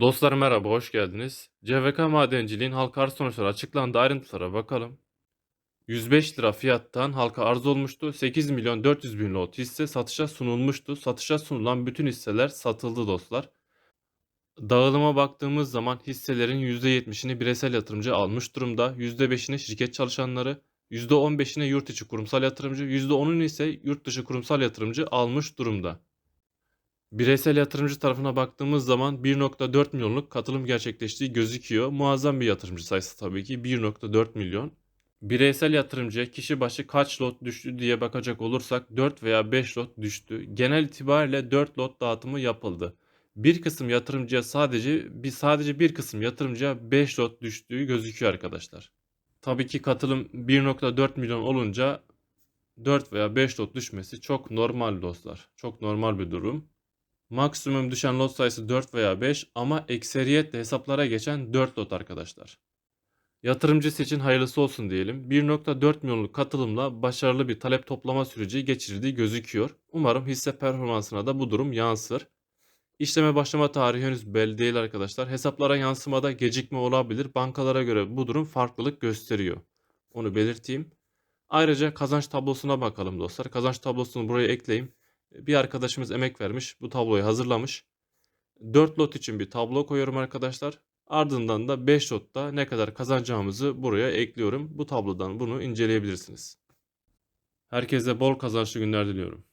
Dostlar merhaba, hoş geldiniz. CVK Madenciliğin halka arz sonuçları açıklandı. Ayrıntılara bakalım. 105 lira fiyattan halka arz olmuştu. 8 milyon 400 bin lot hisse satışa sunulmuştu. Satışa sunulan bütün hisseler satıldı dostlar. Dağılıma baktığımız zaman hisselerin %70'ini bireysel yatırımcı almış durumda. %5'ini şirket çalışanları, %15'ini yurt içi kurumsal yatırımcı, %10'unu ise yurt dışı kurumsal yatırımcı almış durumda. Bireysel yatırımcı tarafına baktığımız zaman 1.4 milyonluk katılım gerçekleştiği gözüküyor. Muazzam bir yatırımcı sayısı tabii ki 1.4 milyon. Bireysel yatırımcıya kişi başı kaç lot düştü diye bakacak olursak 4 veya 5 lot düştü. Genel itibariyle 4 lot dağıtımı yapıldı. Bir kısım yatırımcıya sadece bir sadece bir kısım yatırımcıya 5 lot düştüğü gözüküyor arkadaşlar. Tabii ki katılım 1.4 milyon olunca 4 veya 5 lot düşmesi çok normal dostlar. Çok normal bir durum. Maksimum düşen lot sayısı 4 veya 5 ama ekseriyetle hesaplara geçen 4 lot arkadaşlar. Yatırımcısı için hayırlısı olsun diyelim. 1.4 milyonluk katılımla başarılı bir talep toplama süreci geçirdiği gözüküyor. Umarım hisse performansına da bu durum yansır. İşleme başlama tarihi henüz belli değil arkadaşlar. Hesaplara yansımada gecikme olabilir. Bankalara göre bu durum farklılık gösteriyor. Onu belirteyim. Ayrıca kazanç tablosuna bakalım dostlar. Kazanç tablosunu buraya ekleyeyim. Bir arkadaşımız emek vermiş. Bu tabloyu hazırlamış. 4 lot için bir tablo koyuyorum arkadaşlar. Ardından da 5 lotta ne kadar kazanacağımızı buraya ekliyorum. Bu tablodan bunu inceleyebilirsiniz. Herkese bol kazançlı günler diliyorum.